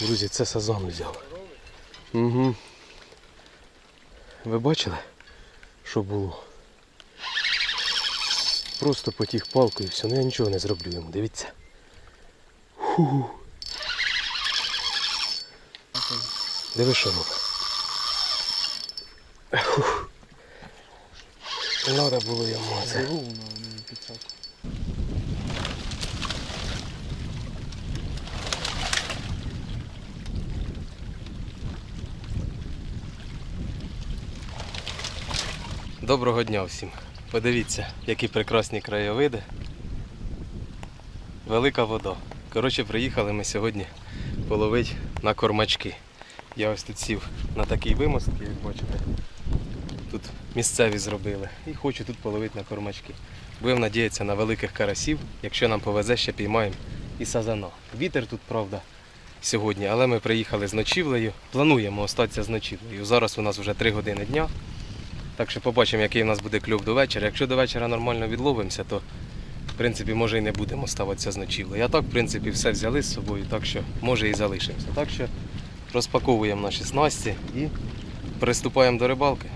Друзі, це сазан взяв. Угу. Ви бачили, що було? Просто потіг палкою і все, ну я нічого не зроблю йому, дивіться. Фу. Диви, що робить. Надо було йому це. Беру на мені підсаку. Доброго дня всім. Подивіться, які прекрасні краєвиди. Велика вода. Коротше, приїхали ми сьогодні половити на кормачки. Я ось тут сів на такий вимост, як бачите. Тут місцеві зробили. І хочу тут половити на кормачки. Будемо надіятися на великих карасів. Якщо нам повезе, ще піймаємо і сазана. Вітер тут, правда, сьогодні, але ми приїхали з ночівлею. Плануємо остатися з ночівлею. Зараз у нас вже 3 години дня. Так що побачимо, який у нас буде клюв до вечора. Якщо до вечора нормально відловимося, то в принципі може і не будемо ставатися з ночівлею. А так, в принципі, все взяли з собою, так що може і залишимося. Так що розпаковуємо наші снасті і приступаємо до рибалки.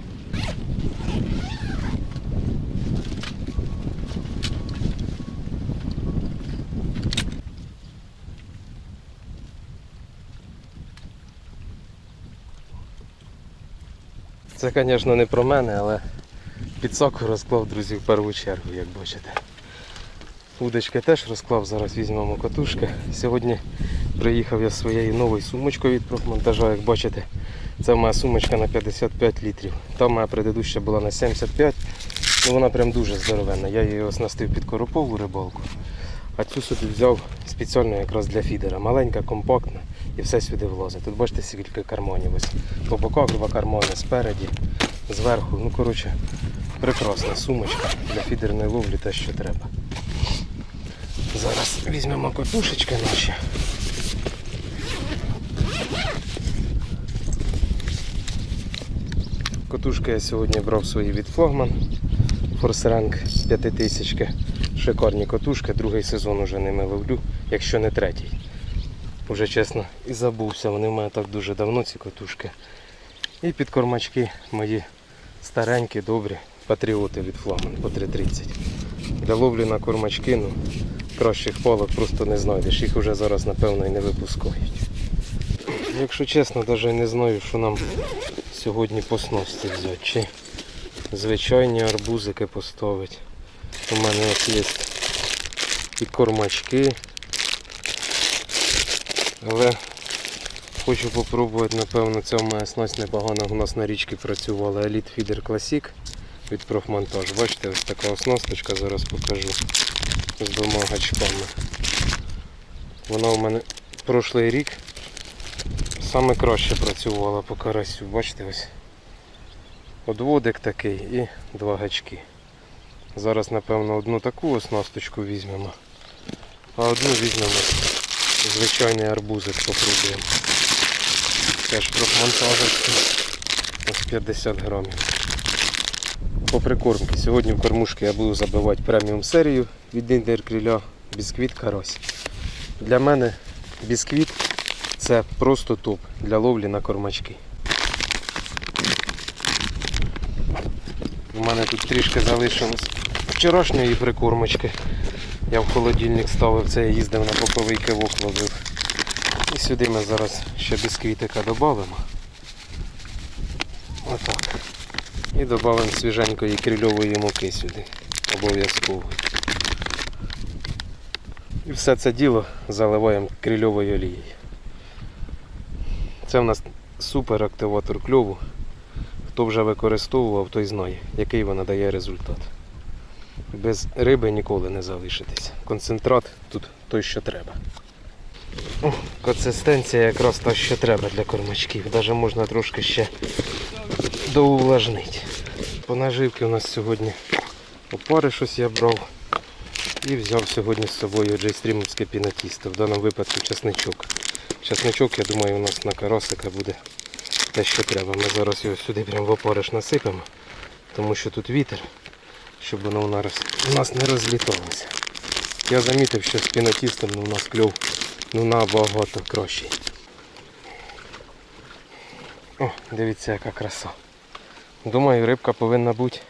Це, звісно, не про мене, але підсаку розклав, друзі, в першу чергу, як бачите. Удочки теж розклав, зараз візьмемо катушки. Сьогодні приїхав я зі своєю новою сумочкою від профмонтажа, як бачите. Це моя сумочка на 55 літрів. Там моя предыдуща була на 75, ну вона прям дуже здоровенна. Я її оснастив під коропову рибалку. А цю собі взяв спеціально якраз для фідера. Маленька, компактна і все сюди влазить. Тут бачите скільки карманів. Ось по боках два кармани, спереді, зверху. Ну коротше, прекрасна сумочка для фідерної ловлі те, що треба. Зараз візьмемо катушечки наші. Катушки я сьогодні брав свої від Флагман. Форсранг 5000. Шикарні катушки, другий сезон уже ними ловлю, якщо не третій. Уже чесно і забувся, вони в мене так дуже давно ці катушки. І підкормачки мої старенькі, добрі, патріоти від Флагман по 3.30. Для ловлі на кормачки, ну, кращих палок просто не знайдеш. Їх вже зараз, напевно, і не випускають. Якщо чесно, навіть не знаю, що нам сьогодні по сності взяти. Чи звичайні арбузики поставити. У мене є і кормачки. Але хочу попробувати, напевно, ця моя снасть непогано у нас на річці працювала. Elite Feeder Classic від профмонтаж. Бачите, ось така оснасточка, зараз покажу з двома гачками. Вона у мене прошлий рік саме краще працювала по карасю. Бачите ось. Одводик такий і два гачки. Зараз, напевно, одну таку оснасточку візьмемо, а одну візьмемо звичайний арбузик попробуємо. Теж профмонтажиться. Ось 50 грамів. По прикормці. Сьогодні в кормушки я буду забивати преміум серію від Індеркріля бісквіт карась. Для мене бісквіт це просто топ для ловлі на кормачки. У мене тут трішки залишилось вчорашньої прикормочки. Я в холодильник ставив це, я їздив на боковий кивок ловив. І сюди ми зараз ще бісквітика додамо. Отак. І додамо свіженької крильової муки сюди. Обов'язково. І все це діло заливаємо крильовою олією. Це в нас супер активатор кльову. Хто вже використовував, той знає, який вона дає результат. Без риби ніколи не залишитись. Концентрат тут той, що треба. О, консистенція якраз та, що треба для кормачків. Навіть можна трошки ще доувлажнити. По наживки у нас сьогодні опари щось я брав. І взяв сьогодні з собою джейстрімовське пінатісто, в даному випадку часничок. Часничок, я думаю, у нас на карасика буде те, що треба. Ми зараз його сюди прямо в опариш насипемо, тому що тут вітер, щоб воно у нас, не розліталося. Я замітив, що з пінатістом ну, у нас кльов ну, набагато кращий. О, дивіться, яка краса. Думаю, рибка повинна бути.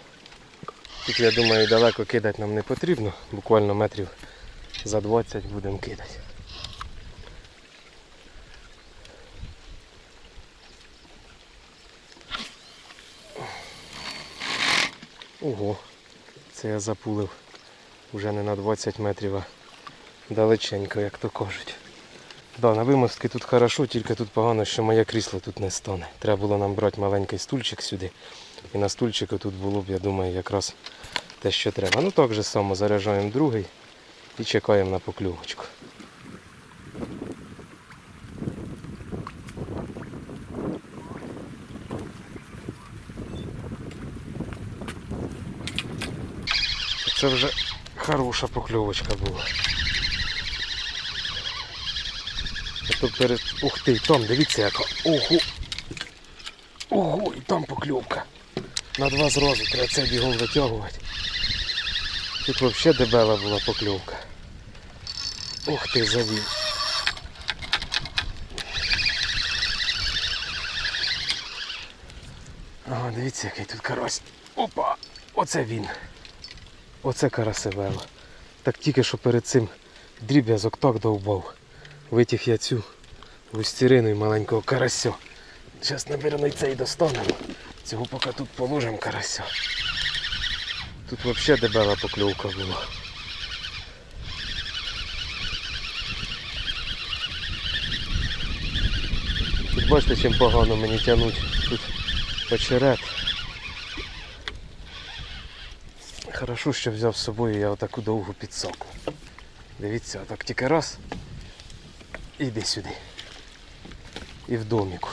Тут, я думаю, далеко кидати нам не потрібно. Буквально метрів за 20 будемо кидати. Ого, це я запулив вже не на 20 метрів, а далеченько, як то кажуть. Да, на вимостки тут хорошо, тільки тут погано, що моє крісло тут не стане. Треба було нам брати маленький стульчик сюди. І на стульчику тут було б, я думаю, якраз те, що треба. Ну так же само заряджаємо другий і чекаємо на покльовочку. Це вже хороша покльовочка була. А то перед... Ух ти, там, дивіться яка. Ого! Ого, і там покльовка. На два зразу треба це бігом витягувати. Тут взагалі дебела була покльовка. Ух ти, завів. Ага, дивіться, який тут карась. Опа! Оце він. Оце карасевело. Так тільки що перед цим дріб'язок так довбав. Витяг я цю густірину і маленького карася. Зараз, напевно, і цей достанемо. Цього поки тут положимо карася. Тут взагалі дебела покльовка була. Тут бачите, чим погано мені тягнуть. Тут очерет. Хорошо, що взяв з собою я отаку довгу підсоку. Дивіться, отак тільки раз. І йди сюди. І в доміку.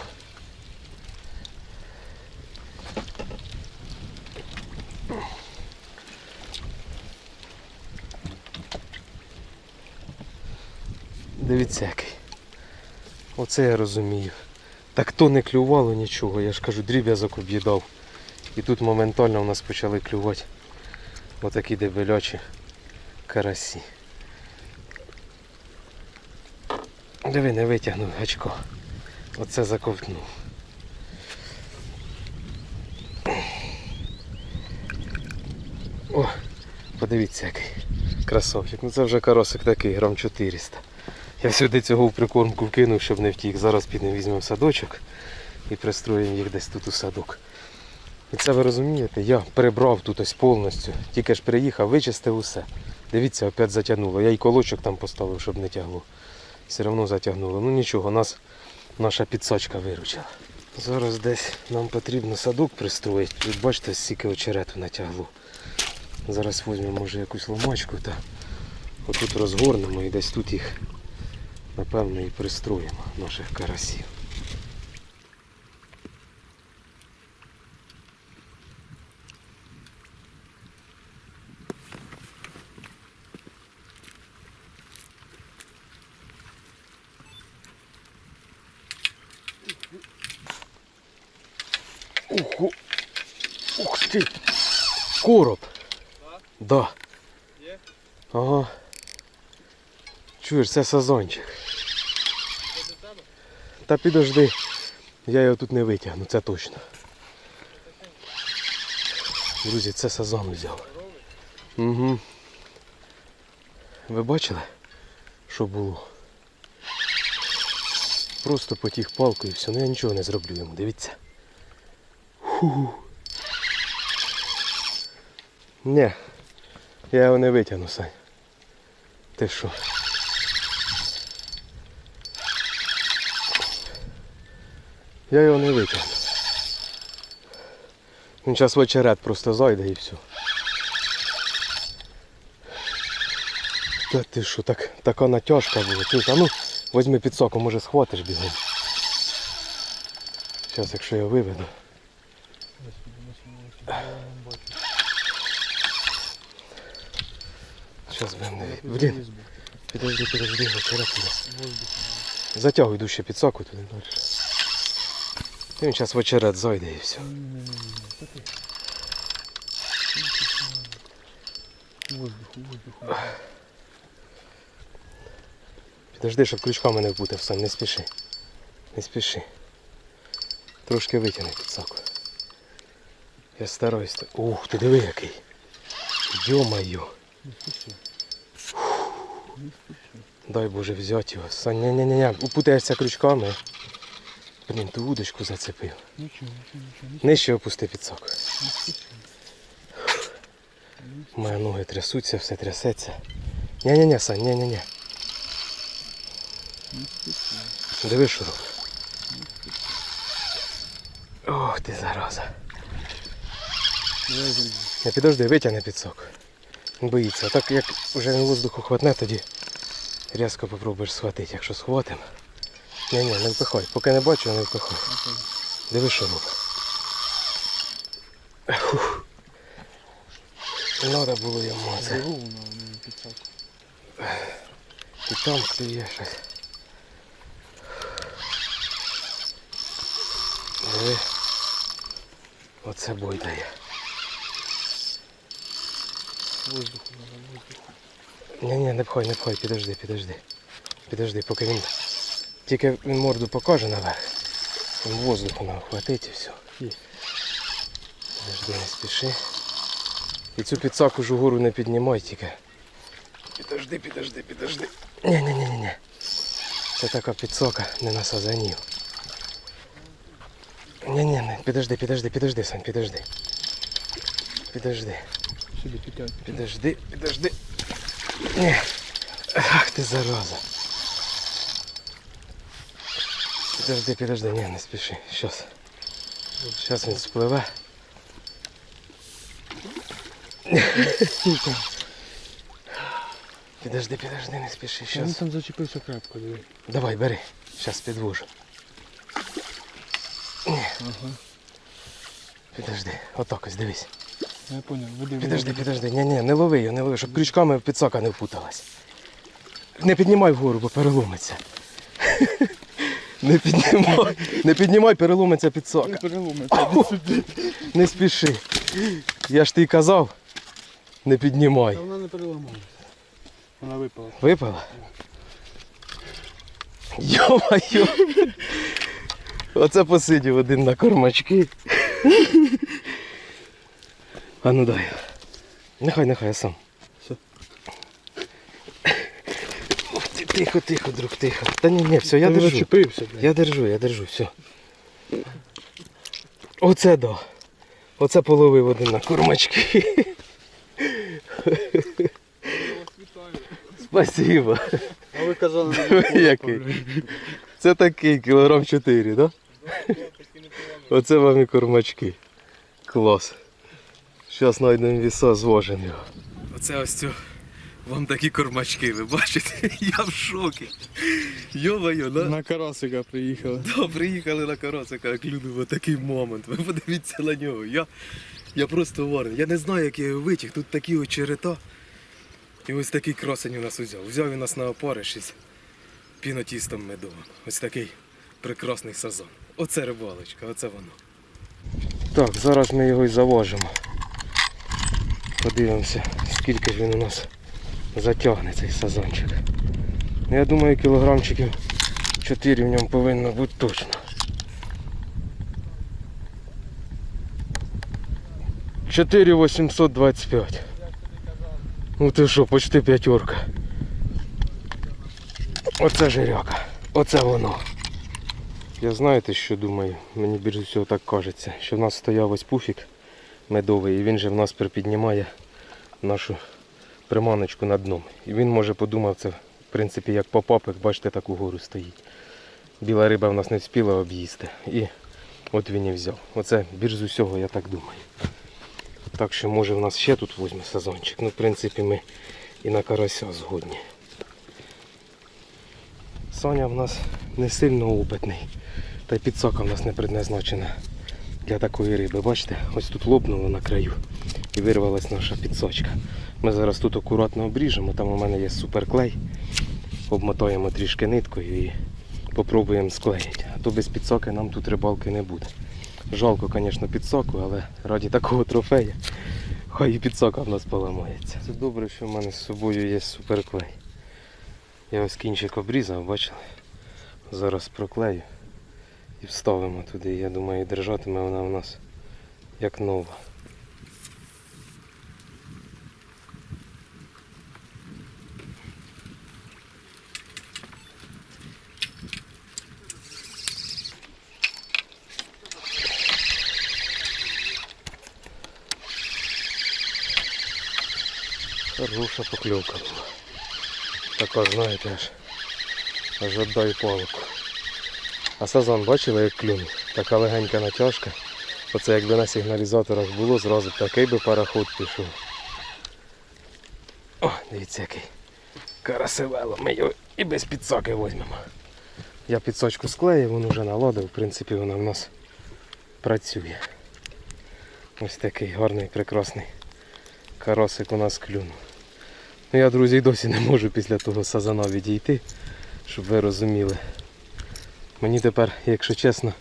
Дивіться який. Оце я розумію. Так то не клювало нічого, я ж кажу, дріб'язок об'їдав. І тут моментально у нас почали клювати отакі дебелячі карасі. Диви, не витягнув гачко. Оце заковтнув. О, подивіться який красавчик. Ну це вже каросик такий, грам 400. Я сюди цього в прикормку вкинув, щоб не втік. Зараз підемо візьмемо садочок і пристроїмо їх десь тут у садок. І це ви розумієте, я прибрав тут ось повністю. Тільки ж приїхав, вичистив усе. Дивіться, опять затягнуло. Я й колочок там поставив, щоб не тягло. Все одно затягнуло. Ну нічого, нас наша підсачка виручила. Зараз десь нам потрібно садок пристроїти. Тут бачите, стільки очерету натягло. Зараз візьмемо може якусь ломачку та отут розгорнемо і десь тут їх напевно і пристроїмо, наших карасів. Ого! Ух ти! Короб! Да. Є? Ага. Чуєш, це сазончик. Та підожди. Я його тут не витягну, це точно. Друзі, це сазон взяв. Угу. Ви бачили, що було? Просто потіг палкою і все, ну я нічого не зроблю йому, дивіться. Фу. Ні, я його не витягну, Сань. Ти що? Я його не витягну. Він зараз в очерет просто зайде і все. Та ти що, так, така натяжка була. Чуєш, а ну, візьми підсоку, може схватиш бігом. Зараз, якщо я виведу. Зараз будемо. Блін, підожди, підожди, очерет туди. Затягуй дужче підсоку туди далі. Він зараз в очерет зайде і все. Воздух, воздух. Підожди, щоб крючками не впутав, Сань, не спіши. Не спіши. Трошки витягни підсаку. Я стараюсь. Ух, ти диви який. Йо-моє. Не спіши. Дай Боже взяти його. Сань, ні ні ні упутаєшся крючками. Блін, ту удочку зацепив. Нічого, нічого, нічого. Нижче опусти спіши. Мої ноги трясуться, все трясеться. Ні-ні-ні, Сань, ні-ні-ні. Не спіши. Диви, що робить. Ох ти зараза. Не підожди, витягни підсок. Боїться. А так як вже воздуху хватне, тоді різко попробуєш схватити. Якщо схватим. Ні, ні, не впихай. Поки не бачу, не впихай. Диви, що робить. Надо було йому це. Підсаку. І там клює щось. Диви. Оце бой дає. Воздуху надо, воздуху. Ні, ні, не пхай, не пхай, підожди, підожди. Підожди, поки він. Тільки він морду покаже наверх. Він воздуху нам хватить і все. Є. Підожди, не спіши. І цю підсаку ж угору не піднімай тільки. Підожди, підожди, підожди. Ні, ні, ні, ні, ні. Це така підсока, не на сазанів. Ні, ні, не, підожди, підожди, підожди, Сань, підожди. Підожди. Сюди підтягуй. Підожди, підожди. Ні. Ах ти зараза. Підожди, підожди, ні, не спіши. Щас. Щас він спливе. Підожди, підожди, не спіши. Та Він Щас. там зачепився крепко, диви. Давай, бери. Щас підвожу. Ага. Підожди. Отак ось дивись. Я понял. Веди, Підожди, підожди. Ні, ні, не лови його, не лови, щоб крючками підсока не впуталась. Не піднімай вгору, бо переломиться. Не піднімай, не піднімай, переломиться підсока. переломиться. Не спіши. Я ж ти й казав, не піднімай. Вона не переламалась. Вона випала. Випала? Йо-моє! Оце посидів один на кормачки. А ну дай. Нехай, нехай я сам. Все. Тихо, тихо, друг, тихо. Та ні, ні, все, я Ти держу. блядь. Я держу, я держу, все. Оце да. Оце половив один на кормачки. Спасибо. А ви казали, Який? Це такий кілограм 4, так? Да? Оце вам і кормачки. Клас. Зараз знайдемо віса, зважимо його. Оце ось цю. Вам такі кормачки, ви бачите? Я в шокі. Йо-моє, да? На карасика приїхали. Да, приїхали на Карасика, як люди, в такий момент. Ви подивіться на нього. Я, я просто варен. Я не знаю, як я його витяг. Тут такі очерета. І ось такий красень у нас узяв. Взяв він нас на опариш із пінотістом медовим. Ось такий прекрасний сазан. Оце рибалочка, оце воно. Так, зараз ми його і заважимо. Подивимося, скільки ж він у нас затягне цей сазанчик. Ну, Я думаю, кілограмчиків 4 в ньому повинно бути точно. Чотири 825. Ну ти що, почти п'ятерка. Оце жиряка. Оце воно. Я знаєте, що думаю? Мені більше всього так кажеться, що в нас стояв ось пуфік медовий, і він же в нас припіднімає нашу приманочку на дном. І він може подумав це, в принципі, як попап, як бачите, так угору стоїть. Біла риба в нас не встигла об'їсти. І от він і взяв. Оце більш з усього, я так думаю. Так що може в нас ще тут візьме сезончик. Ну, в принципі, ми і на карася згодні. Соня в нас не сильно опитний. Та й підсока в нас не предназначена для такої риби. Бачите, ось тут лопнуло на краю і вирвалась наша підсочка. Ми зараз тут акуратно обріжемо, там у мене є суперклей. Обмотаємо трішки ниткою і попробуємо склеїти. А то без підсоки нам тут рибалки не буде. Жалко, звісно, підсоку, але раді такого трофея хай і підсока в нас поламається. Це добре, що в мене з собою є суперклей. Я ось кінчик обрізав, бачили? Зараз проклею і вставимо туди. Я думаю, держатиме вона у нас як нова. Хороша покльовка була. Така, знаєте, аж, аж отдай палку. А сазан бачили, як клюнув? Така легенька натяжка. Оце якби на сигналізаторах було, зразу такий би пароход пішов. О, дивіться який. Карасивело. Ми його і без підсаки візьмемо. Я підсочку склеїв, він вже наладив, в принципі вона в нас працює. Ось такий гарний, прекрасний карасик у нас клюнув. Ну я, друзі, досі не можу після того сазана відійти, щоб ви розуміли. Мені тепер, якщо чесно,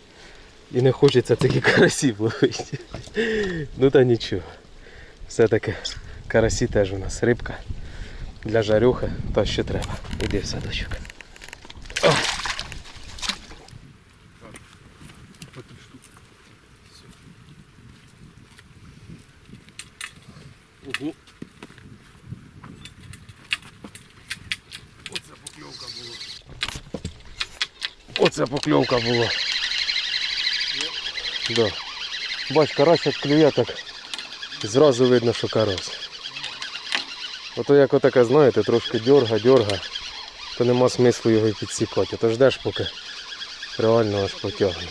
і не хочеться таких карасів ловити. Ну та нічого. Все-таки карасі теж у нас рибка для жарюхи, то що треба. Іди в садочок. О! По три штуки. Ого. Оце покльовка була. Оце покльовка була. Да. Бач, карась як клює, так зразу видно, що карась. Ото як отаке, знаєте, трошки дьорга, дьорга, то нема смислу його і підсікати. То ждеш, поки реально аж потягне.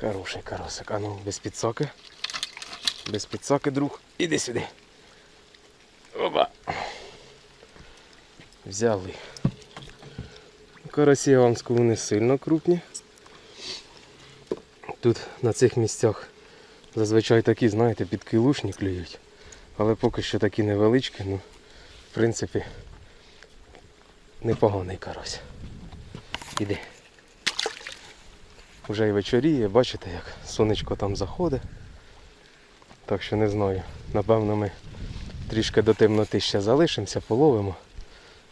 Хороший карасик, а ну без підсоки. Без підсаки, друг. Іди сюди. Опа. Взяли. Карасі скажу не сильно крупні. Тут на цих місцях зазвичай такі, знаєте, підкилушні клюють. Але поки що такі невеличкі, ну, в принципі, непоганий карась. Іди. Вже і вечоріє, бачите, як сонечко там заходить. Так що не знаю. Напевно, ми трішки до темноти ще залишимося, половимо.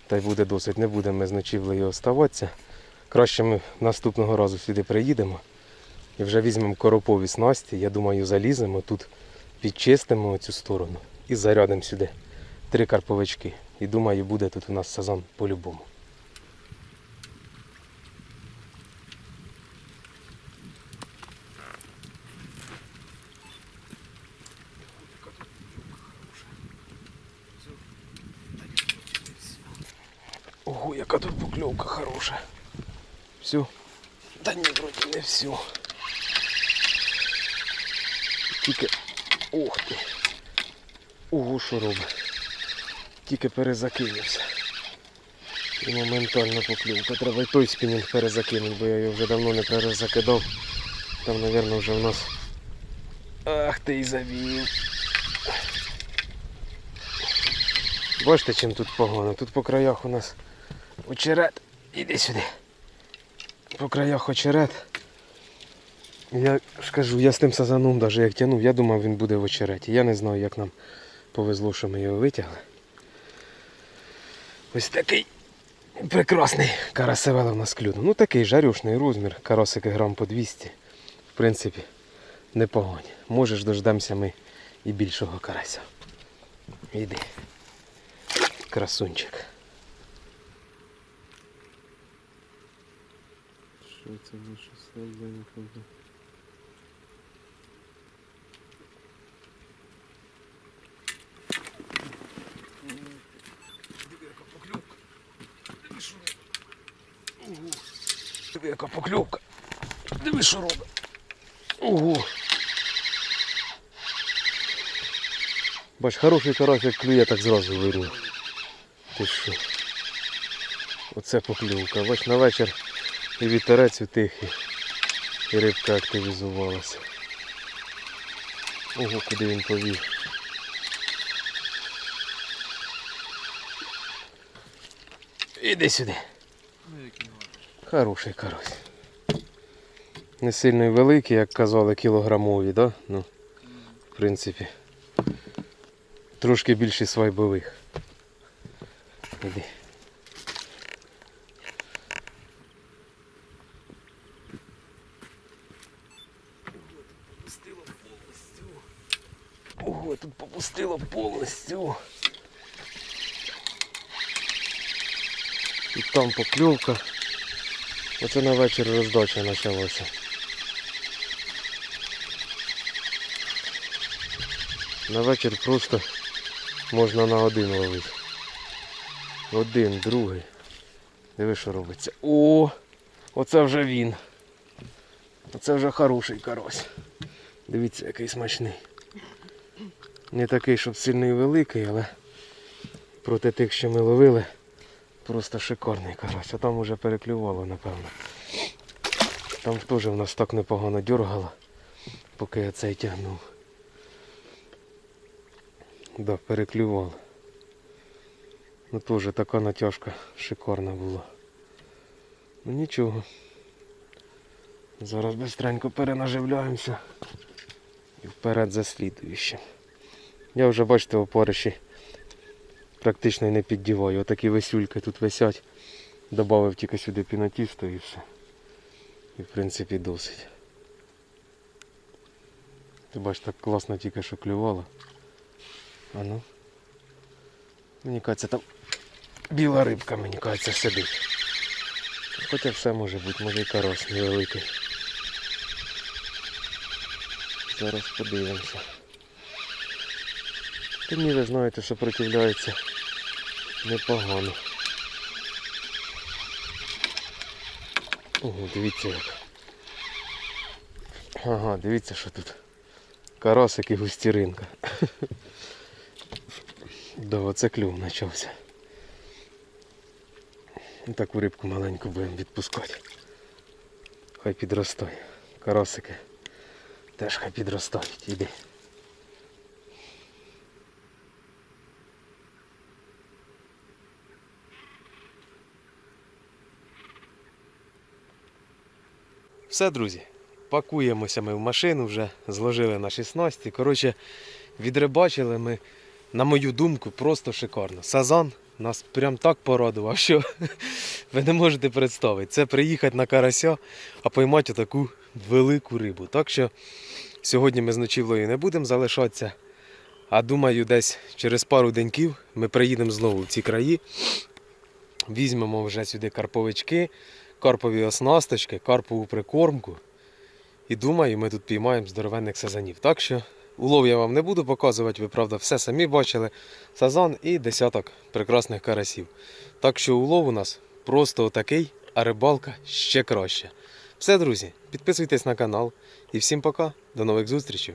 Та й буде досить, не будемо ми з ночівлею оставатися. Краще ми наступного разу сюди приїдемо і вже візьмемо коропові снасті. Я думаю, заліземо тут, підчистимо цю сторону і зарядимо сюди три карповички. І думаю, буде тут у нас сезон по-любому. Ого, яка тут покльовка хороша. Все. Та ні, вроді не все. Тільки. Ух ти. Ого, що робить. Тільки перезакинувся. І моментально покльовка. Треба й той спінінг перезакинути, бо я його вже давно не перезакидав. Там, мабуть, вже в нас. Ах ти й завів. Бачите, чим тут погано? Тут по краях у нас очерет. Іди сюди. По краях очерет. Я ж кажу, я з тим сазаном навіть як тянув, я думав він буде в очереті. Я не знаю, як нам повезло, що ми його витягли. Ось такий прекрасний карасевел у нас клюнув. Ну такий жарюшний розмір, карасики грам по 200. В принципі, непогані. Може дождемося ми і більшого карася. Іди. Красунчик. Це наше слабленько? вже? Диви, яка покльовка. Диви, що робить. Ого. Бач, хороший карась, як клює, так зразу вирву. Ти що? Оце покльовка. Бач, на вечір і вітерець тихий. І рибка активізувалася. Ого, куди він повів. Іди сюди. Хороший карась. Не сильно й великий, як казали, кілограмові, да? Ну, в принципі. Трошки більше свайбових. Іди. Ого, тут попустило повністю. І там покльовка. Оце на вечір роздача почалося. На вечір просто можна на один ловити. Один, другий. Диви, що робиться. О! Оце вже він. Оце вже хороший карась. Дивіться, який смачний. Не такий, щоб сильний і великий, але проти тих, що ми ловили, просто шикарний карась. А там уже переклювало, напевно. Там теж в нас так непогано дергало, поки я цей тягнув. Да, переклювало. Ну теж така натяжка шикарна була. Ну нічого. Зараз бистренько перенаживляємося і вперед за слідуючим. Я вже, бачите, опориші практично не піддіваю. Отакі весюльки тут висять. Добавив тільки сюди пінотісту і все. І в принципі досить. Ти бачиш, так класно тільки що клювало. А ну. Мені кажеться, там біла рибка, мені кажеться, сидить. Хоча все може бути, може і карась невеликий. Зараз подивимося. Та ні, ви знаєте, сопротивляється непогано. Ого, дивіться як. Ага, дивіться, що тут. Карасик і густіринка. Да, оце клюв почався. І Таку рибку маленьку будемо відпускати. Хай підростає. Карасики теж хай підростають. Іди. Все, друзі, пакуємося ми в машину вже, зложили наші снасті. Коротше, відрибачили ми, на мою думку, просто шикарно. Сазан нас прям так порадував, що ви не можете представити. Це приїхати на карася, а поймати таку велику рибу. Так що сьогодні ми з ночівлею не будемо залишатися. А думаю, десь через пару деньків ми приїдемо знову в ці краї. Візьмемо вже сюди карповички, карпові оснасточки, карпову прикормку. І думаю, ми тут піймаємо здоровенних сазанів. Так що улов я вам не буду показувати, ви правда все самі бачили. Сазан і десяток прекрасних карасів. Так що улов у нас просто отакий, а рибалка ще краще. Все, друзі, підписуйтесь на канал. І всім пока, до нових зустрічей.